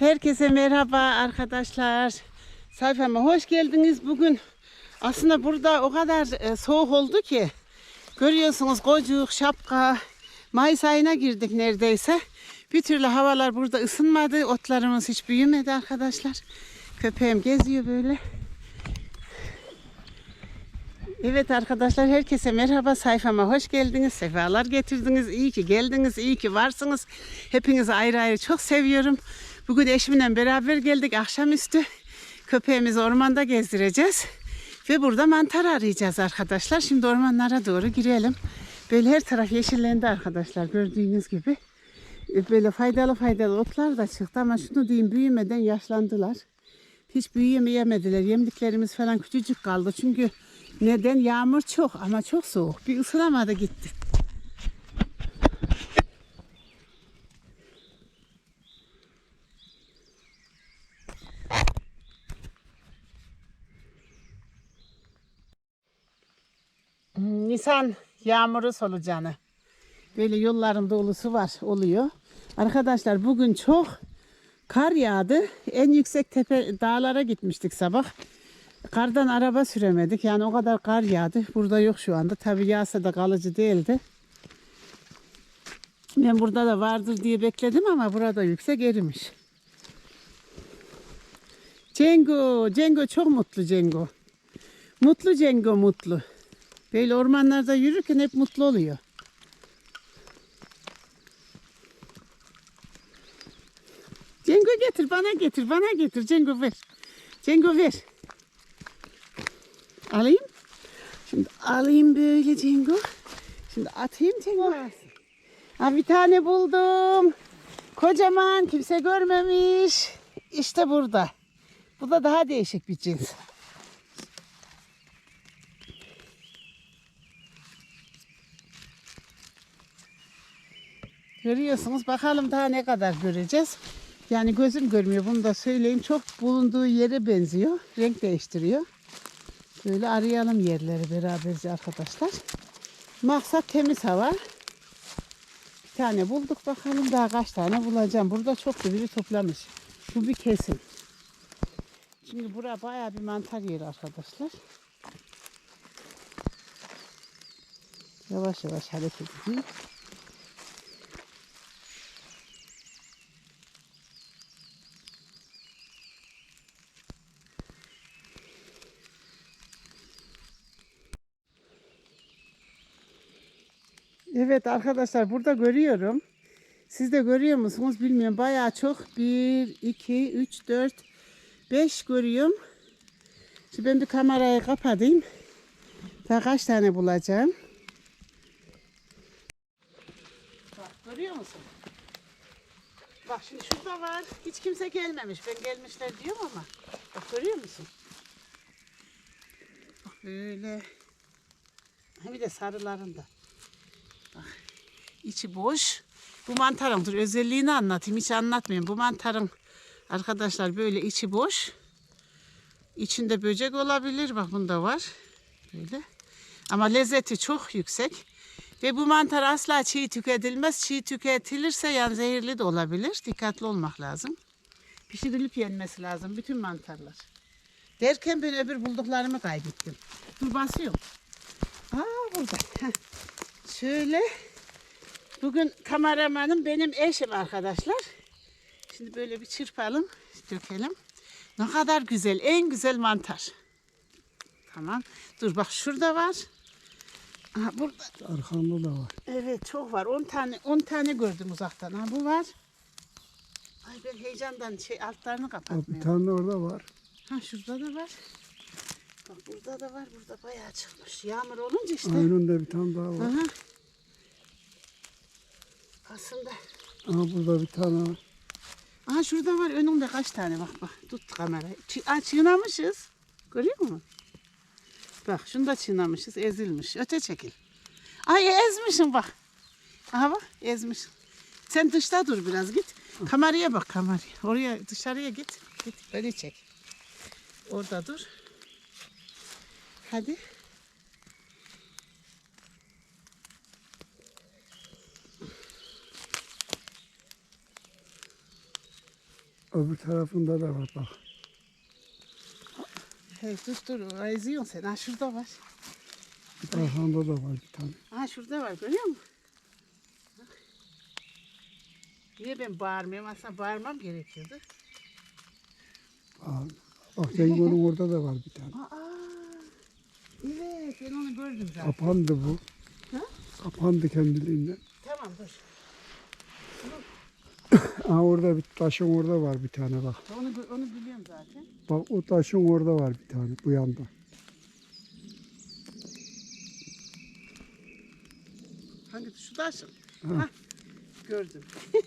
Herkese merhaba arkadaşlar. Sayfama hoş geldiniz. Bugün aslında burada o kadar e, soğuk oldu ki görüyorsunuz kocuk, şapka. Mayıs ayına girdik neredeyse. Bir türlü havalar burada ısınmadı. Otlarımız hiç büyümedi arkadaşlar. Köpeğim geziyor böyle. Evet arkadaşlar herkese merhaba sayfama hoş geldiniz. Sefalar getirdiniz. İyi ki geldiniz. iyi ki varsınız. Hepinizi ayrı ayrı çok seviyorum. Bugün eşimle beraber geldik akşamüstü. Köpeğimizi ormanda gezdireceğiz. Ve burada mantar arayacağız arkadaşlar. Şimdi ormanlara doğru girelim. Böyle her taraf yeşillendi arkadaşlar gördüğünüz gibi. E, Böyle faydalı faydalı otlar da çıktı ama şunu diyeyim büyümeden yaşlandılar. Hiç büyüyemediler. Yemliklerimiz falan küçücük kaldı. Çünkü neden? Yağmur çok ama çok soğuk. Bir ısınamadı gitti. Nisan yağmuru solucanı. Böyle yolların dolusu var oluyor. Arkadaşlar bugün çok kar yağdı. En yüksek tepe dağlara gitmiştik sabah. Kardan araba süremedik. Yani o kadar kar yağdı. Burada yok şu anda. Tabii yağsa da kalıcı değildi. Ben burada da vardır diye bekledim ama burada yüksek erimiş. Cengo, Cengo çok mutlu Cengo. Mutlu Cengo mutlu. Böyle ormanlarda yürürken hep mutlu oluyor. Cengo getir, bana getir, bana getir. Cengo ver. Cengo ver. Alayım. Şimdi alayım böyle Cengo. Şimdi atayım Cengo. Ha, bir tane buldum. Kocaman kimse görmemiş. İşte burada. Bu da daha değişik bir cins. Görüyorsunuz. Bakalım daha ne kadar göreceğiz. Yani gözüm görmüyor. Bunu da söyleyeyim. Çok bulunduğu yere benziyor. Renk değiştiriyor. Böyle arayalım yerleri beraberce arkadaşlar. Maksat temiz hava. Bir tane bulduk bakalım daha kaç tane bulacağım. Burada çok da biri toplamış. Bu bir kesin. Çünkü bura bayağı bir mantar yeri arkadaşlar. Yavaş yavaş hareket edeyim. Evet arkadaşlar burada görüyorum. Siz de görüyor musunuz bilmiyorum. Bayağı çok. 1, 2, 3, 4, 5 görüyorum. Şimdi ben bir kamerayı kapatayım. Daha kaç tane bulacağım. Bak görüyor musun? Bak şimdi şurada var. Hiç kimse gelmemiş. Ben gelmişler diyorum ama. Bak görüyor musun? Bak böyle. Bir de sarılarında. İçi boş. Bu mantarın dur özelliğini anlatayım. Hiç anlatmayayım. Bu mantarın arkadaşlar böyle içi boş. İçinde böcek olabilir. Bak bunda var. Böyle. Ama lezzeti çok yüksek. Ve bu mantar asla çiğ tüketilmez. Çiğ tüketilirse yani zehirli de olabilir. Dikkatli olmak lazım. Pişirilip yenmesi lazım bütün mantarlar. Derken ben öbür bulduklarımı kaybettim. Dur basıyorum. Aa burada. Heh. Şöyle. Bugün kameramanım benim eşim arkadaşlar. Şimdi böyle bir çırpalım, dökelim. Ne kadar güzel, en güzel mantar. Tamam. Dur bak şurada var. Aha, burada. Arkamda da var. Evet çok var. 10 tane 10 tane gördüm uzaktan. Ha bu var. Ay ben heyecandan şey altlarını Bak bir kapatmıyorum. tane orada var. Ha şurada da var. Bak burada da var. Burada bayağı çıkmış. Yağmur olunca işte. Önünde bir tane daha var. Aha. Aslında Aha burada bir tane var. Aha şurada var önümde kaç tane bak bak tut kamerayı. Çi Aa, çiğnemişiz. Görüyor musun? Bak şunu da çiğnemişiz ezilmiş. Öte çekil. Ay ezmişim bak. Aha bak ezmiş. Sen dışta dur biraz git. Kameraya bak kameraya. Oraya dışarıya git. Git öyle çek. Orada dur. Hadi. Öbür tarafında da var bak. Hey dur dur eziyorsun sen. Ha şurada var. Arkanda da var bir tane. Ha şurada var görüyor musun? Niye ben bağırmıyorum? Aslında bağırmam gerekiyordu. Bak, bak Cengo'nun orada da var bir tane. Aa, evet ben onu gördüm zaten. Kapandı bu. Ha? Kapandı kendiliğinden. Tamam dur. Ha orada bir taşın orada var bir tane bak. Onu, onu biliyorum zaten. Bak o taşın orada var bir tane bu yanda. Hangi şu taş? Ha. Ha. Gördüm.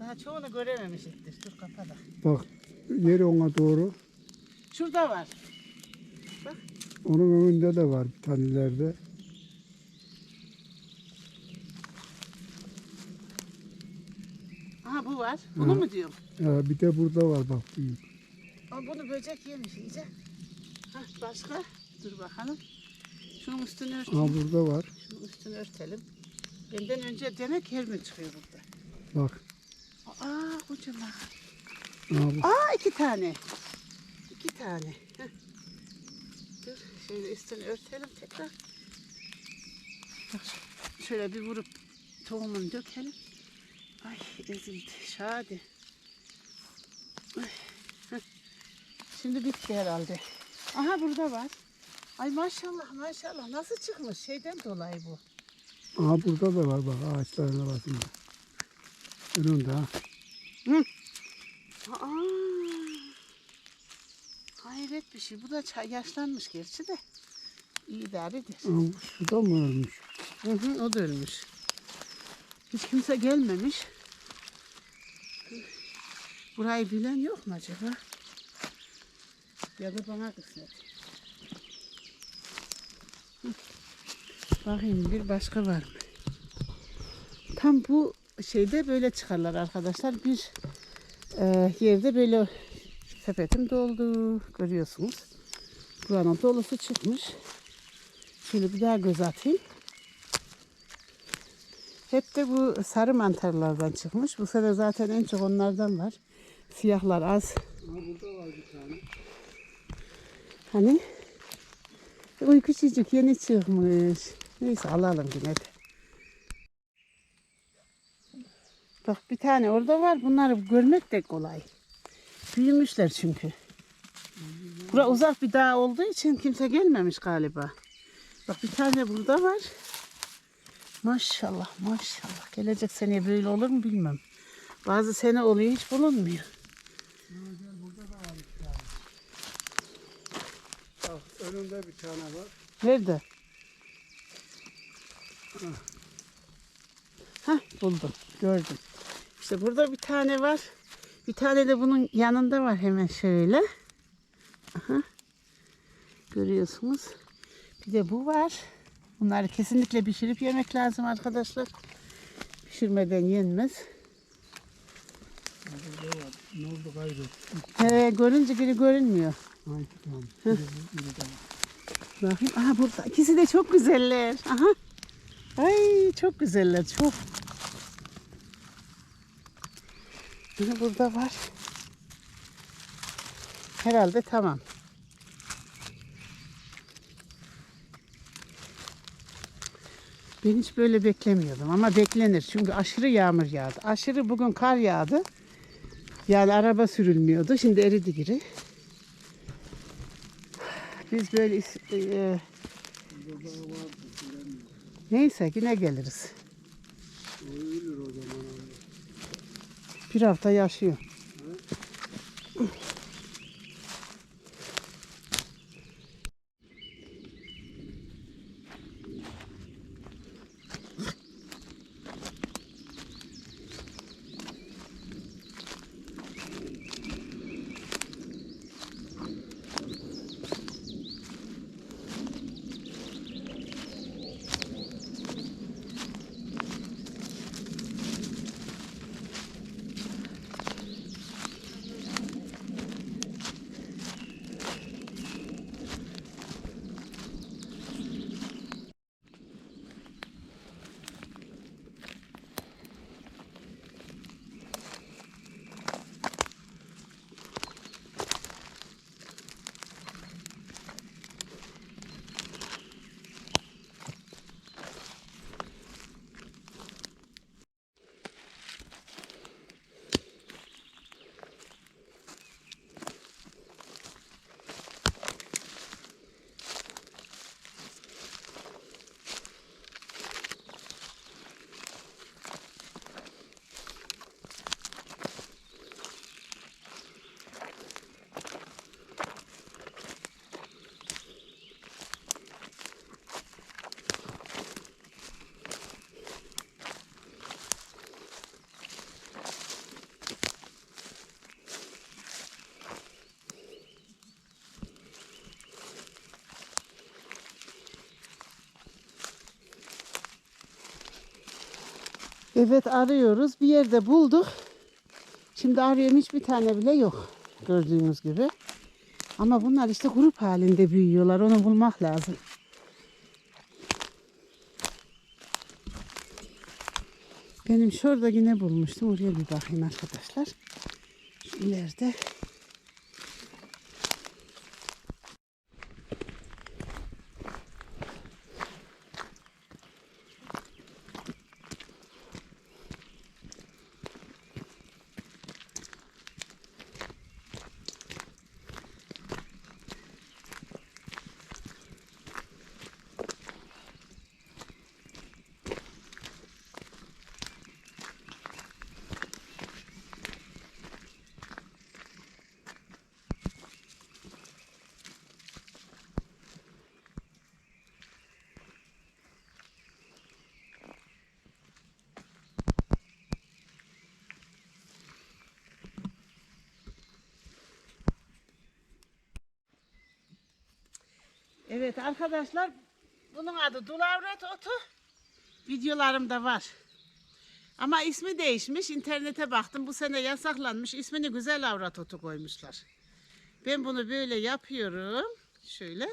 Daha çoğunu görememişizdir. Dur kapada. Bak yeri ona doğru. Şurada var. Onun önünde de var bir tane ileride. Aha bu var. Bunu Hı. mu diyorum? Ya bir de burada var bak büyük. Ama bunu böcek yemiş iyice. Ha başka? Dur bakalım. Şunun üstünü Ha örtelim. burada var. Şunun üstünü örtelim. Benden önce demek her gün çıkıyor burada. Bak. Aa kocaman. Ha, bu. Aa iki tane. İki tane. Heh. Dur şöyle üstünü örtelim tekrar. Bak şöyle bir vurup tohumunu dökelim. Ay ezildi. Şadi. Şimdi bitti herhalde. Aha burada var. Ay maşallah maşallah nasıl çıkmış şeyden dolayı bu. Aha burada da var bak ağaçların arasında. Önünde ha. Aa, hayret bir şey. Bu da yaşlanmış gerçi de. İyi idaredir. Ha, bu suda mı ölmüş? Hı hı, o da ölmüş. Hiç kimse gelmemiş. Burayı bilen yok mu acaba? Ya da bana kısmet. Bakayım bir başka var mı? Tam bu şeyde böyle çıkarlar arkadaşlar. Bir e, yerde böyle sepetim doldu. Görüyorsunuz. Buranın dolusu çıkmış. Şöyle bir daha göz atayım. Hep de bu sarı mantarlardan çıkmış. Bu sene zaten en çok onlardan var. Siyahlar az. Burada var bir tane. Hani? Uy küçücük yeni çıkmış. Neyse alalım yine de. Bak bir tane orada var. Bunları görmek de kolay. Büyümüşler çünkü. Bura uzak bir dağ olduğu için kimse gelmemiş galiba. Bak bir tane burada var. Maşallah maşallah. Gelecek seneye böyle olur mu bilmem. Bazı sene oluyor hiç bulunmuyor. Bak önünde bir tane var. Nerede? Hah buldum. Gördüm. İşte burada bir tane var. Bir tane de bunun yanında var hemen şöyle. Aha. Görüyorsunuz. Bir de bu var. Bunları kesinlikle pişirip yemek lazım arkadaşlar. Pişirmeden yenmez. He, görünce biri görünmüyor. Ha iki tane. Biri biri. Bakayım. Aha burada. İkisi de çok güzeller. Aha. Ay çok güzeller. Çok. Aha, burada var. Herhalde tamam. Ben hiç böyle beklemiyordum ama beklenir. Çünkü aşırı yağmur yağdı. Aşırı bugün kar yağdı. Yani araba sürülmüyordu. Şimdi eridi giri. Biz böyle is- e, neyse yine geliriz. Ölür o zaman. Bir hafta yaşıyor. Evet arıyoruz. Bir yerde bulduk. Şimdi arıyorum hiçbir tane bile yok. Gördüğünüz gibi. Ama bunlar işte grup halinde büyüyorlar. Onu bulmak lazım. Benim şurada yine bulmuştum. Oraya bir bakayım arkadaşlar. Şu. Evet arkadaşlar bunun adı dulavret otu. Videolarımda var. Ama ismi değişmiş. İnternete baktım. Bu sene yasaklanmış. İsmini güzel avrat otu koymuşlar. Ben bunu böyle yapıyorum. Şöyle.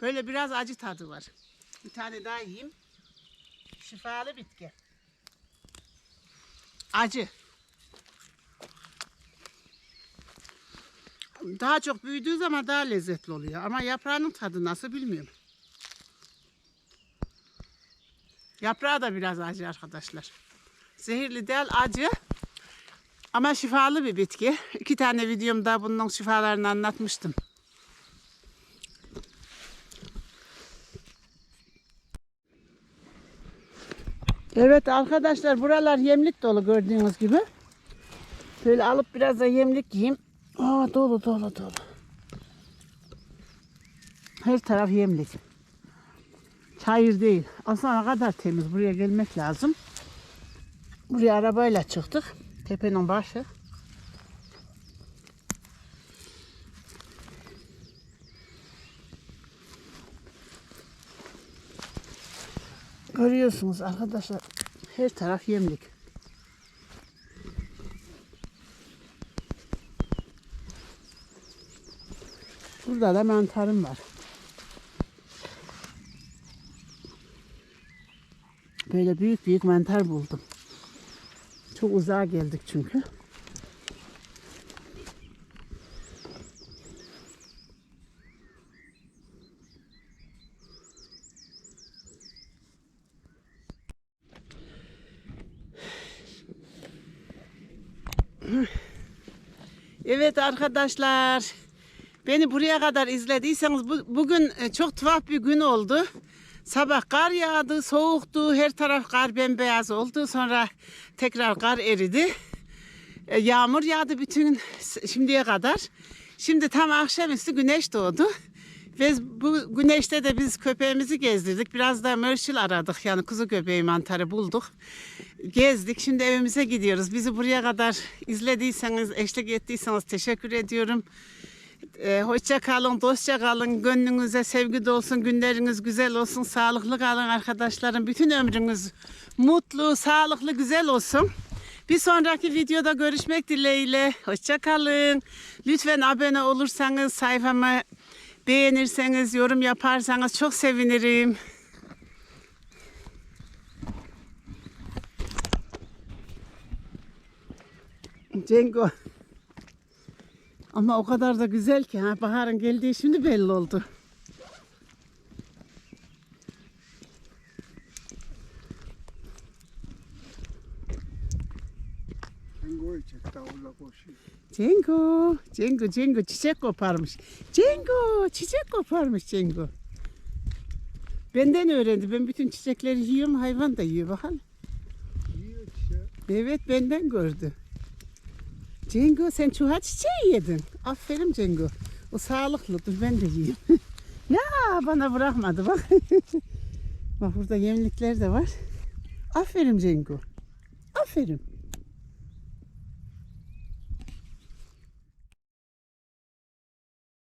Böyle biraz acı tadı var. Bir tane daha yiyeyim. Şifalı bitki. Acı. Daha çok büyüdüğü zaman daha lezzetli oluyor. Ama yaprağının tadı nasıl bilmiyorum. Yaprağı da biraz acı arkadaşlar. Zehirli değil acı. Ama şifalı bir bitki. İki tane videomda bunun şifalarını anlatmıştım. Evet arkadaşlar buralar yemlik dolu gördüğünüz gibi. Böyle alıp biraz da yemlik yiyeyim. Aa dolu dolu dolu. Her taraf yemlik. Çayır değil. Aslında kadar temiz. Buraya gelmek lazım. Buraya arabayla çıktık. Tepenin başı. Görüyorsunuz arkadaşlar. Her taraf yemlik. Burada da mantarım var. Böyle büyük büyük mantar buldum. Çok uzağa geldik çünkü. Evet arkadaşlar. Beni buraya kadar izlediyseniz bu, bugün e, çok tuhaf bir gün oldu. Sabah kar yağdı, soğuktu, her taraf kar bembeyaz oldu. Sonra tekrar kar eridi. E, Yağmur yağdı bütün şimdiye kadar. Şimdi tam akşamüstü güneş doğdu. Ve bu güneşte de biz köpeğimizi gezdirdik. Biraz da mörşül aradık. Yani kuzu köpeği mantarı bulduk. Gezdik. Şimdi evimize gidiyoruz. Bizi buraya kadar izlediyseniz, eşlik ettiyseniz teşekkür ediyorum. Ee, hoşça kalın, dostça kalın, gönlünüze sevgi dolsun, günleriniz güzel olsun, sağlıklı kalın arkadaşlarım. Bütün ömrünüz mutlu, sağlıklı, güzel olsun. Bir sonraki videoda görüşmek dileğiyle. Hoşça kalın. Lütfen abone olursanız, sayfamı beğenirseniz, yorum yaparsanız çok sevinirim. Cengo. Ama o kadar da güzel ki ha baharın geldiği şimdi belli oldu. Cengo, Cengo, Cengo çiçek koparmış. Cengo, çiçek koparmış Cengo. Benden öğrendi. Ben bütün çiçekleri yiyorum, hayvan da yiyor bakalım. Evet benden gördü. Cengo sen çuha çiçeği yedin. Aferin Cengo. O sağlıklı. Dur ben de yiyeyim. ya bana bırakmadı bak. bak burada yemlikler de var. Aferin Cengo. Aferin.